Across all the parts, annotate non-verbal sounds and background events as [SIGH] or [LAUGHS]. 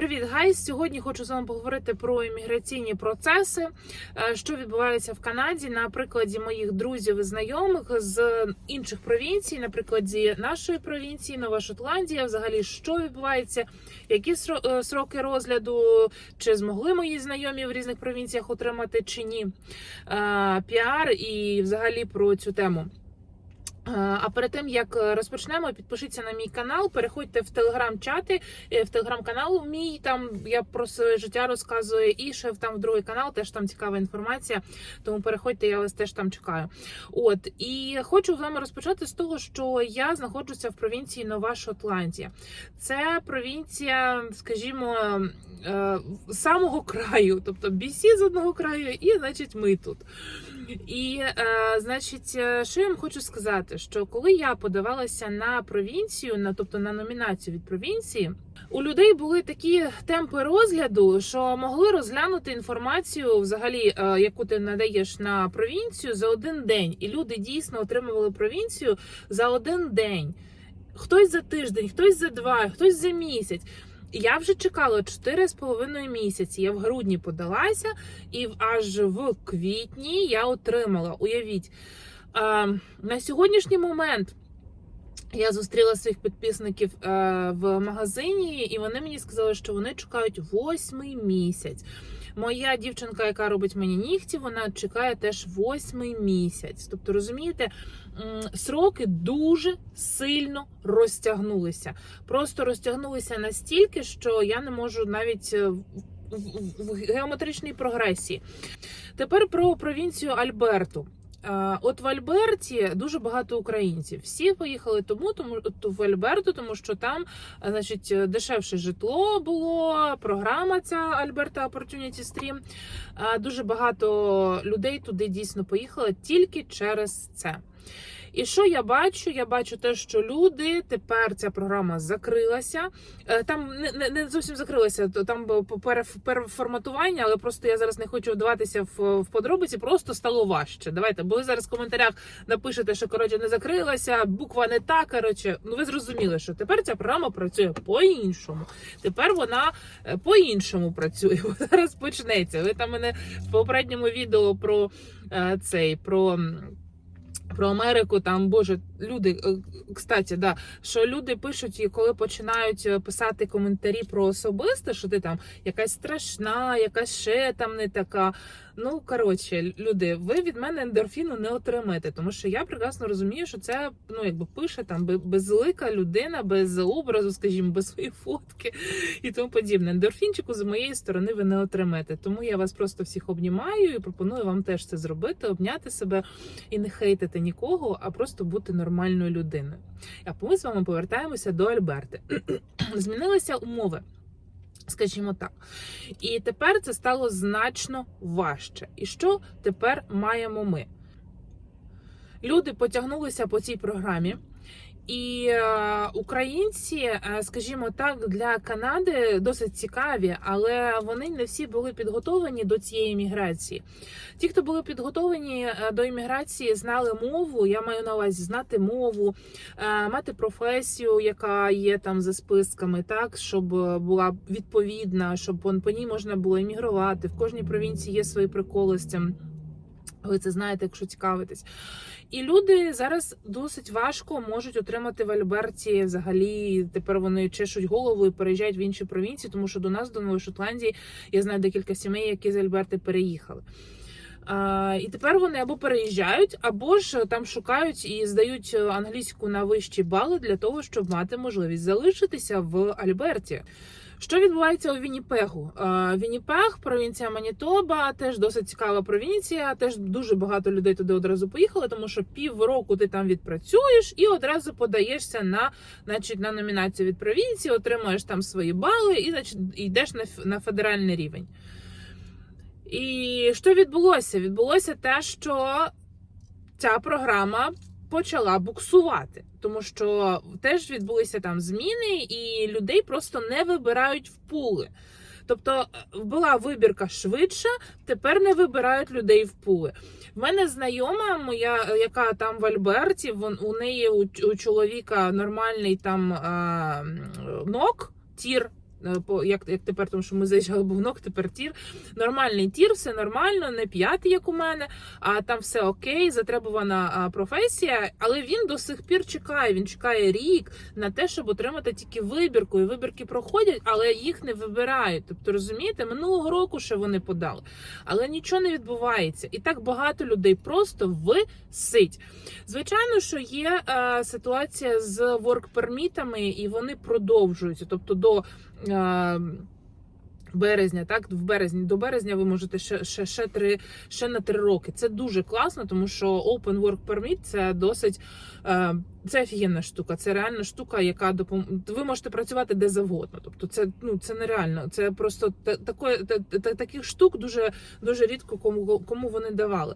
Привіт, гайс! Сьогодні хочу з вами поговорити про імміграційні процеси, е, що відбувається в Канаді на прикладі моїх друзів і знайомих з інших провінцій, на прикладі нашої провінції, Нова Шотландія. Взагалі, що відбувається, які е, сроки розгляду, чи змогли мої знайомі в різних провінціях отримати чи ні е, піар, і взагалі про цю тему. Е, А перед тим як розпочнемо, підпишіться на мій канал, переходьте в телеграм-чати, е, в телеграм-канал мій. Там я про своє життя розказую, і ще там в другий канал теж там цікава інформація. Тому переходьте, я вас теж там чекаю. От і хочу з вами розпочати з того, що я знаходжуся в провінції Нова Шотландія. Це провінція, скажімо, е, самого краю, тобто BC з одного краю, і значить ми тут. І е, значить, е, що я вам хочу сказати, що коли я подавалася на провінцію, на тобто на номінацію від провінції, у людей були такі темпи розгляду, що могли розглянути інформацію, взагалі, е, яку ти надаєш на провінцію за один день, і люди дійсно отримували провінцію за один день. Хтось за тиждень, хтось за два, хтось за місяць. Я вже чекала 4,5 місяці. Я в грудні подалася, і аж в квітні я отримала. Уявіть, на сьогоднішній момент я зустріла своїх підписників е, в магазині, і вони мені сказали, що вони чекають восьмий місяць. Моя дівчинка, яка робить мені нігті, вона чекає теж восьмий місяць. Тобто, розумієте, сроки дуже сильно розтягнулися. Просто розтягнулися настільки, що я не можу навіть е, в- геометричній прогресії. Тепер про провінцію Альберту. Е, От в Альберті дуже багато українців. Всі поїхали тому, тому в Альберту, тому що там, значить, дешевше житло було. Програма ця Альберта Opportunity Stream. Е, Дуже багато людей туди дійсно поїхали тільки через це. І що я бачу? Я бачу те, що люди тепер ця програма закрилася. Е, Там не, не, зовсім закрилася, то там переформатування, але просто я зараз не хочу вдаватися в, в подробиці, просто стало важче. Давайте, бо ви зараз в коментарях напишете, що коротше не закрилася, буква не та. Коротше, ну ви зрозуміли, що тепер ця програма працює по-іншому. Тепер вона е, по-іншому працює. [LAUGHS] Зараз почнеться. Ви там мене в попередньому відео про е, цей про. Про Америку там боже люди е, кстати, да що люди пишуть, і коли починають е, писати коментарі про особисте, що ти там якась страшна, якась ще там не така. Ну коротше, люди, ви від мене ендорфіну не отримаєте, тому що я прекрасно розумію, що це ну якби пише там бе- безлика людина, без образу, скажімо, без своєї фотки і тому подібне. Ендорфінчику з моєї сторони ви не отримаєте. Тому я вас просто всіх обнімаю і пропоную вам теж це зробити, обняти себе і не хейтити нікого, а просто бути нормальною людиною. А ми з вами повертаємося до Альберти. [CLEARS THROAT] Змінилися умови. Скажімо так, і тепер це стало значно важче. І що тепер маємо ми? Люди потягнулися по цій програмі, і е, українці, е, скажімо так, для Канади досить цікаві, але вони не всі були підготовлені до цієї міграції. Ті, хто були підготовлені е, до імміграції, знали мову. Я маю на увазі знати мову, мати професію, яка є там за списками, так щоб була відповідна, щоб по ній можна було іммігрувати. В кожній провінції є свої приколи з цим. Ви це знаєте, якщо цікавитесь. І люди зараз досить важко можуть отримати в Альберті. Взагалі, тепер вони чешуть голову і переїжджають в інші провінції, тому що до нас, до Нової Шотландії, я знаю декілька сімей, які з Альберти переїхали. А, і тепер вони або переїжджають, або ж там шукають і здають англійську на вищі бали для того, щоб мати можливість залишитися в Альберті. Що відбувається у Вінніпегу? Е, Вінніпег, провінція Манітоба, теж досить цікава провінція. Теж дуже багато людей туди одразу поїхали, тому що півроку ти там відпрацюєш і одразу подаєшся на, значить, на номінацію від провінції, отримуєш там свої бали і значить, йдеш на, на федеральний рівень. І що відбулося? Відбулося те, що ця програма почала буксувати, тому що теж відбулися там зміни, і людей просто не вибирають в пули. Тобто е, була вибірка швидша, тепер не вибирають людей в пули. В мене знайома моя, е, яка там в Альберті, вон у неї у, у чоловіка нормальний там а, нок, тір по як, як тепер, тому що ми заїжджали був тепер тір. Нормальний тір, все нормально, не п'ятий, як у мене, а там все окей, затребувана професія. Але він до сих пір чекає. Він чекає рік на те, щоб отримати тільки вибірку. І вибірки проходять, але їх не вибирають. Тобто, розумієте, минулого року ще вони подали, але нічого не відбувається. І так багато людей просто висить. Звичайно, що є е, ситуація з ворк-пермітами, і вони продовжуються. Тобто до. Е, Березня, так в березні до березня ви можете ще ще, ще три ще на три роки. Це дуже класно, тому що Open Work Permit це досить е, це офігенна штука. Це реальна штука, яка допом... Ви можете працювати де завгодно. Тобто, це ну це нереально. Це просто такої та, та, таких штук дуже дуже рідко кому кому вони давали.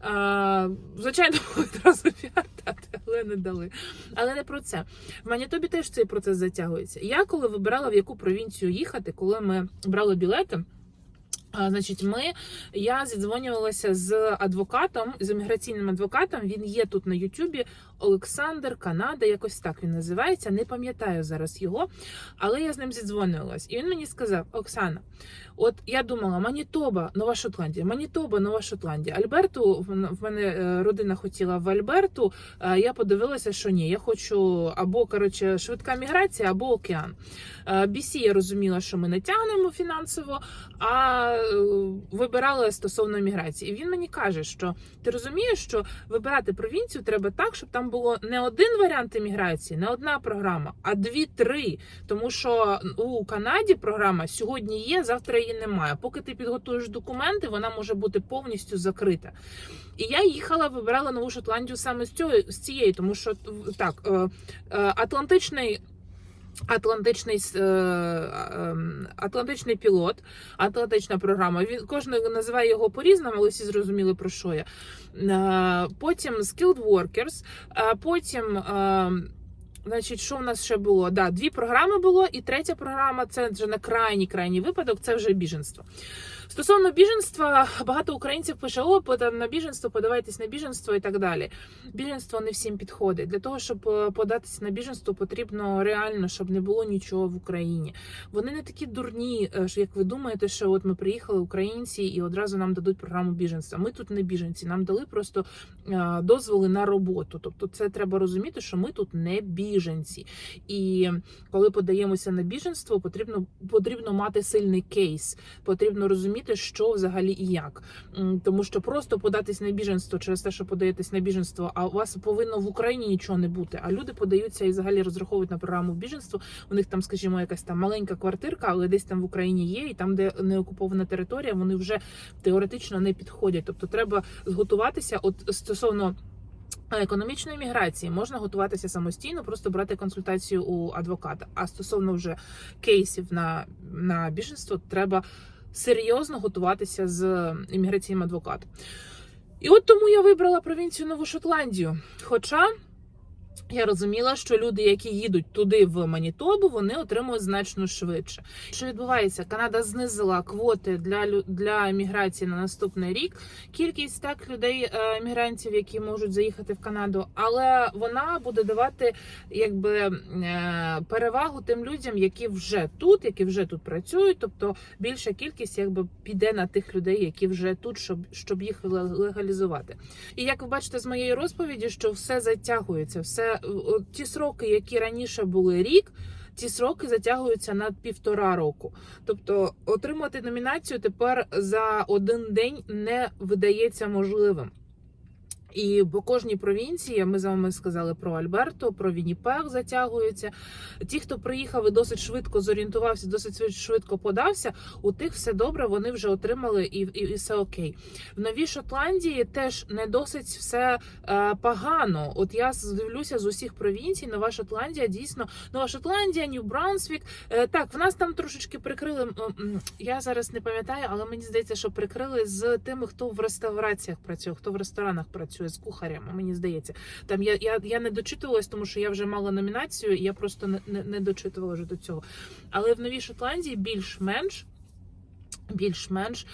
А, звичайно, [LAUGHS] одразу п'ятати, але не дали. Але не про це. В Манітобі теж цей процес затягується. Я коли вибирала в яку провінцію їхати, коли ми брали білети. А, Значить, ми я зідзвонювалася з адвокатом, з імміграційним адвокатом. Він є тут на Ютубі. Олександр Канада, якось так він називається. Не пам'ятаю зараз його, але я з ним зідзвонювалась. І він мені сказав: Оксана, от я думала, Манітоба, Нова Шотландія, Манітоба, Нова Шотландія. Альберту в мене е, родина хотіла в Альберту. Я подивилася, що ні, я хочу або коротше швидка міграція, або океан. BC я розуміла, що ми не тягнемо фінансово, а е, вибирала стосовно міграції. І він мені каже, що ти розумієш, що вибирати провінцію треба так, щоб там було не один варіант еміграції, не одна програма, а дві-три. Тому що у Канаді програма сьогодні є, завтра її немає. Поки ти підготуєш документи, вона може бути повністю закрита. І я їхала, вибирала нову Шотландію саме з цього з цієї, тому що так, е, е, Атлантичний. Атлантичний е, Атлантичний пілот, Атлантична програма. Він кожен називає його по-різному, але всі зрозуміли про що я. Е, Потім Skilled Workers, е, потім. Значить, що в нас ще було? Да, дві програми було, і третя програма це вже на крайній крайній випадок, це вже біженство. Стосовно біженства, багато українців пише: о, подам на біженство, подавайтесь на біженство і так далі. Біженство не всім підходить. Для того, щоб е, податися на біженство, потрібно реально, щоб не було нічого в Україні. Вони не такі дурні, е, як ви думаєте, що от ми приїхали українці і одразу нам дадуть програму біженства. Ми тут не біженці, нам дали просто е, дозволи на роботу. Тобто, це треба розуміти, що ми тут не біженці. І коли подаємося на біженство, потрібно потрібно мати сильний кейс. Потрібно розуміти, що взагалі і як. Тому що просто податись на біженство через те, що подаєтесь на біженство, а у вас повинно в Україні нічого не бути. А люди подаються і взагалі розраховують на програму біженства. У них там, скажімо, якась там маленька квартирка, але десь там в Україні є, і там, де не окупована територія, вони вже теоретично не підходять. Тобто, треба зготуватися от стосовно. Економічної міграції можна готуватися самостійно, просто брати консультацію у адвоката. А стосовно вже кейсів на на біженство, треба серйозно готуватися з імміграційним адвокатом. І от тому я вибрала провінцію Нову Шотландію. Хоча я розуміла, що люди, які їдуть туди в Манітобу, вони отримують значно швидше. Що відбувається? Канада знизила квоти для для міграції на наступний рік. Кількість так людей, мігрантів, які можуть заїхати в Канаду, але вона буде давати якби е, перевагу тим людям, які вже тут, які вже тут працюють. Тобто більша кількість якби піде на тих людей, які вже тут, щоб щоб їх легалізувати. І як ви бачите з моєї розповіді, що все затягується, все ті сроки, які раніше були рік, ці сроки затягуються на півтора року. Тобто отримати номінацію тепер за один день не видається можливим. І по кожній провінції ми з вами сказали про Альберто, про Вінніпег затягується. Ті, хто приїхав і досить швидко зорієнтувався, досить швидко подався. У тих все добре, вони вже отримали і і, і все окей. В Новій Шотландії теж не досить все е, погано. От я дивлюся з усіх провінцій. Нова Шотландія дійсно нова Шотландія, Нью-Брансвік. Е, так, в нас там трошечки прикрили. Я зараз не пам'ятаю, але мені здається, що прикрили з тими, хто в реставраціях працює, хто в ресторанах працює з кухарем, мені здається. Там я я, я не дочитувалась, тому що я вже мала номінацію, і я просто не, не, не дочитувала вже до цього. Але в Новій Шотландії більш-менш. Більш-менш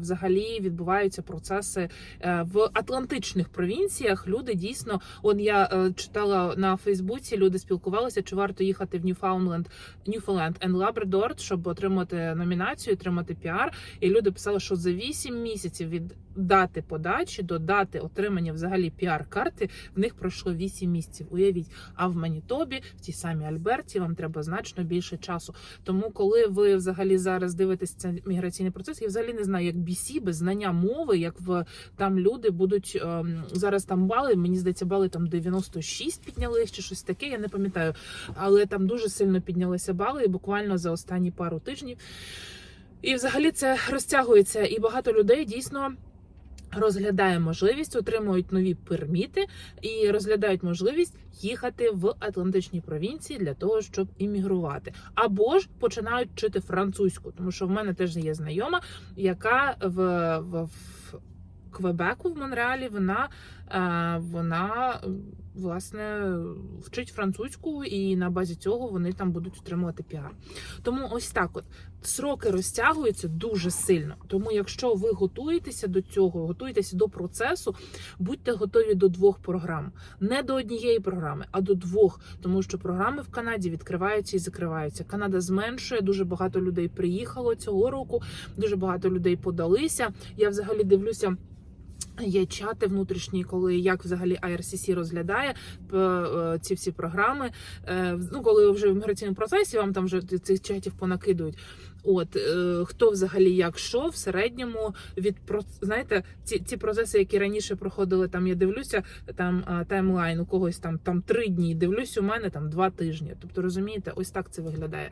взагалі відбуваються процеси е, в атлантичних провінціях. Люди дійсно, от я е, читала на Фейсбуці, люди спілкувалися, чи варто їхати в Ньюфаундленд, Ньюфаундленд and Labrador, щоб отримати номінацію, отримати піар. І люди писали, що за 8 місяців від дати подачі до дати отримання взагалі піар-карти в них пройшло 8 місяців. Уявіть, а в Манітобі, в тій самій Альберті, вам треба значно більше часу. Тому, коли ви взагалі зараз дивитесь цей міграційний процес, я взагалі не знаю, як BC, без знання мови, як в там люди будуть ем, зараз там бали. Мені здається, бали там 96 піднялись чи щось таке. Я не пам'ятаю, але там дуже сильно піднялися бали, і буквально за останні пару тижнів. І взагалі це розтягується, і багато людей дійсно. Розглядає можливість, отримують нові перміти і розглядають можливість їхати в Атлантичні провінції для того, щоб іммігрувати, або ж починають вчити французьку, тому що в мене теж є знайома, яка в, в, в Квебеку в Монреалі вона, е, вона власне вчить французьку, і на базі цього вони там будуть отримувати піар. Тому ось так от сроки розтягуються дуже сильно. Тому, якщо ви готуєтеся до цього, готуєтеся до процесу, будьте готові до двох програм, не до однієї програми, а до двох, тому що програми в Канаді відкриваються і закриваються. Канада зменшує дуже багато людей приїхало цього року. Дуже багато людей подалися. Я взагалі дивлюся. Є чати внутрішні, коли як взагалі IRCC розглядає е, ці всі програми. Е, Ну, коли вже в міграційному процесі, вам там вже цих чатів понакидують. От е, хто взагалі як що в середньому від знаєте, ці, ці процеси, які раніше проходили, там я дивлюся, там таймлайн у когось там там три дні. Дивлюсь, у мене там два тижні. Тобто розумієте, ось так це виглядає.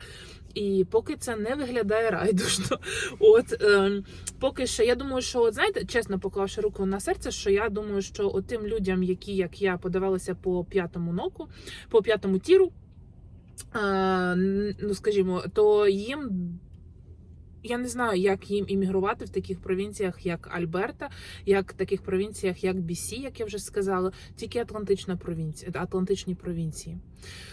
І поки це не виглядає райдужно, [LAUGHS] от е, поки що я думаю, що от знаєте, чесно поклавши руку на серце, що я думаю, що от тим людям, які як я подавалися по п'ятому ноку, по п'ятому тіру, е, ну скажімо, то їм. Я не знаю, як їм іммігрувати в таких провінціях, як Альберта, як в таких провінціях, як Бісі, як я вже сказала, тільки Атлантична провінція, Атлантичні провінції.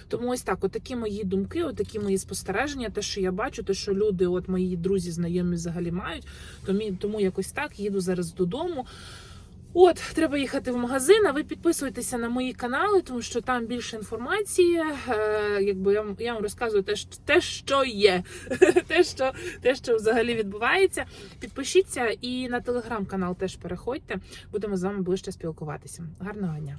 Тому ось так, отакі мої думки, отакі мої спостереження, те, що я бачу, те, що люди, от мої друзі, знайомі взагалі мають. Тому, тому якось так їду зараз додому. От, треба їхати в магазин, а ви підписуйтеся на мої канали, тому що там більше інформації. Е, якби я, вам- я вам розказую те, що- те, що є, [LAUGHS] те, що, те, що взагалі відбувається. Підпишіться і на телеграм-канал теж переходьте. Будемо з вами ближче спілкуватися. Гарного дня!